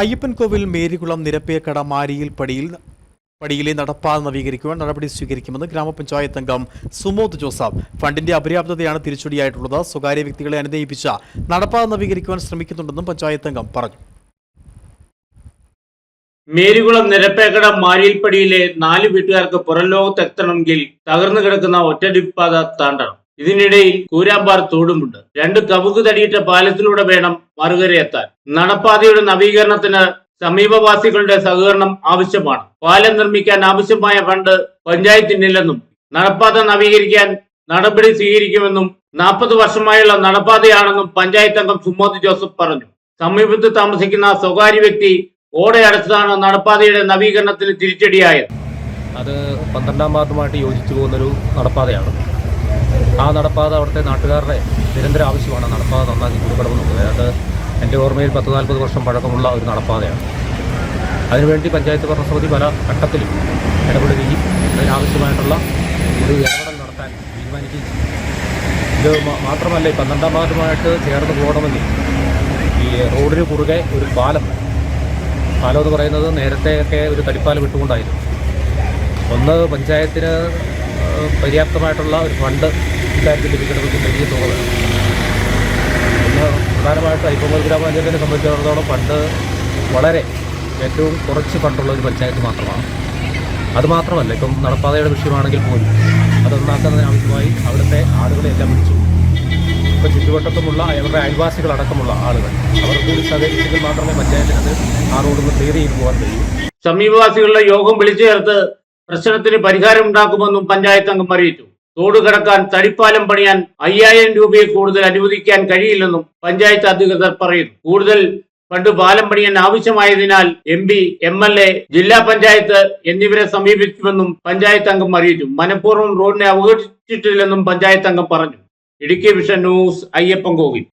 അയ്യപ്പൻകോവിൽ മേരികുളം നിരപ്പേക്കട മാരിയിൽ പടിയിൽ പടിയിലെ നടപ്പാത നവീകരിക്കുവാൻ നടപടി സ്വീകരിക്കുമെന്ന് ഗ്രാമപഞ്ചായത്ത് അംഗം സുമോദ് ജോസഫ് ഫണ്ടിന്റെ അപര്യാപ്തതയാണ് തിരിച്ചടിയായിട്ടുള്ളത്. സ്വകാര്യ വ്യക്തികളെ അനുനയിപ്പിച്ച നടപ്പാത നവീകരിക്കുവാൻ ശ്രമിക്കുന്നുണ്ടെന്നും പഞ്ചായത്ത് അംഗം പറഞ്ഞു. മേരികുളം നിരപ്പേക്കട മാരിയിൽപ്പടിയിലെ നാല് വീട്ടുകാർക്ക് പുറംലോകത്ത് എത്തണമെങ്കിൽ തകർന്നു കിടക്കുന്ന ഒറ്റടിപ്പാത താണ്ടണം. ഇതിനിടയിൽ കൂരാമ്പാർ തോടുമുണ്ട്. രണ്ട് കവുക് തടിയിട്ട പാലത്തിലൂടെ വേണം മറുകരയെത്താൻ നടപ്പാതയുടെ നവീകരണത്തിന് സമീപവാസികളുടെ സഹകരണം ആവശ്യമാണ്. പാലം നിർമ്മിക്കാൻ ആവശ്യമായ ഫണ്ട് പഞ്ചായത്തിനില്ലെന്നും നടപ്പാത നവീകരിക്കാൻ നടപടി സ്വീകരിക്കുമെന്നും നാൽപ്പത് വർഷമായുള്ള നടപ്പാതയാണെന്നും പഞ്ചായത്ത് അംഗം സുമോദ് ജോസഫ് പറഞ്ഞു. സമീപത്ത് താമസിക്കുന്ന സ്വകാര്യ വ്യക്തി ഓടയടച്ചതാണ് നടപ്പാതയുടെ നവീകരണത്തിന് തിരിച്ചടിയായത്. അത് പന്ത്രണ്ടാം വാർഡുമായിട്ട് യോജിച്ചു പോകുന്നൊരു നടപ്പാതയാണ്. ആ നടപ്പാത അവിടുത്തെ നാട്ടുകാരുടെ നിരന്തര ആവശ്യമാണ്. നടപ്പാത നന്നാക്കി കൊടുക്കണമെന്നുള്ളത് അതായത് എന്റെ ഓർമ്മയിൽ പത്ത് നാൽപ്പത് വർഷം പഴക്കമുള്ള ഒരു നടപ്പാതയാണ്. അതിനുവേണ്ടി പഞ്ചായത്ത് ഭരണസമിതി പല ഘട്ടത്തിലും ഇടപെടുകയും അതിനാവശ്യമായിട്ടുള്ള ഒരു ഇടപെടൽ നടത്താൻ തീരുമാനിക്കുകയും ഇത് മാത്രമല്ല ഈ പന്ത്രണ്ടാം വാർഡുമായിട്ട് ചേർന്ന് പോകണമെങ്കിൽ ഈ റോഡിന് കുറുകെ ഒരു പാലം. പാലം എന്ന് പറയുന്നത് നേരത്തെയൊക്കെ ഒരു തടിപ്പാലം ഇട്ടുകൊണ്ടായിരുന്നു ഒന്ന് പഞ്ചായത്തിന് പര്യാപ്തമായിട്ടുള്ള ഒരു ഫണ്ട് ഇക്കാര്യത്തിൽ ലഭിക്കണമെങ്കിൽ വലിയ തോന്നുന്നത് ഇന്ന് പ്രധാനമായിട്ട് ഐപ്പമൂർ ഗ്രാമപഞ്ചായത്തിനെ സംബന്ധിച്ചിടത്തോളം ഫണ്ട് വളരെ ഏറ്റവും കുറച്ച് ഫണ്ടുള്ള ഒരു പഞ്ചായത്ത് മാത്രമാണ്. അതുമാത്രമല്ല ഇപ്പം നടപ്പാതയുടെ വിഷയമാണെങ്കിൽ പോലും അതൊന്നാക്കുന്നതിന് ആവശ്യമായി അവിടുത്തെ ആളുകളെ എല്ലാം വിളിച്ചു. ഇപ്പോൾ ചുറ്റുവട്ടത്തുമുള്ള അവരുടെ അയൽവാസികളടക്കമുള്ള ആളുകൾ അവർ കൂടി സഹകരിച്ചെങ്കിൽ മാത്രമേ പഞ്ചായത്തിനത് ആ റോഡൊന്ന് ക്ലിയർ ചെയ്ത് പോകാൻ കഴിയൂ. സമീപവാസികളുടെ യോഗം വിളിച്ചു ചേർത്ത് പ്രശ്നത്തിന് പരിഹാരം ഉണ്ടാക്കുമെന്നും പഞ്ചായത്ത് അംഗം അറിയിച്ചു. തോട് കടക്കാൻ തടിപ്പാലം പണിയാൻ അയ്യായിരം രൂപയെ കൂടുതൽ അനുവദിക്കാൻ കഴിയില്ലെന്നും പഞ്ചായത്ത് അധികൃതർ പറയുന്നു. കൂടുതൽ പണ്ട് പാലം പണിയാൻ ആവശ്യമായതിനാൽ M P M L A ജില്ലാ പഞ്ചായത്ത് എന്നിവരെ സമീപിക്കുമെന്നും പഞ്ചായത്ത് അംഗം അറിയിച്ചു. മനഃപൂർവം റോഡിനെ അവഗണിച്ചിട്ടില്ലെന്നും പഞ്ചായത്ത് അംഗം പറഞ്ഞു. Idukki vision news Ayyappan Kovil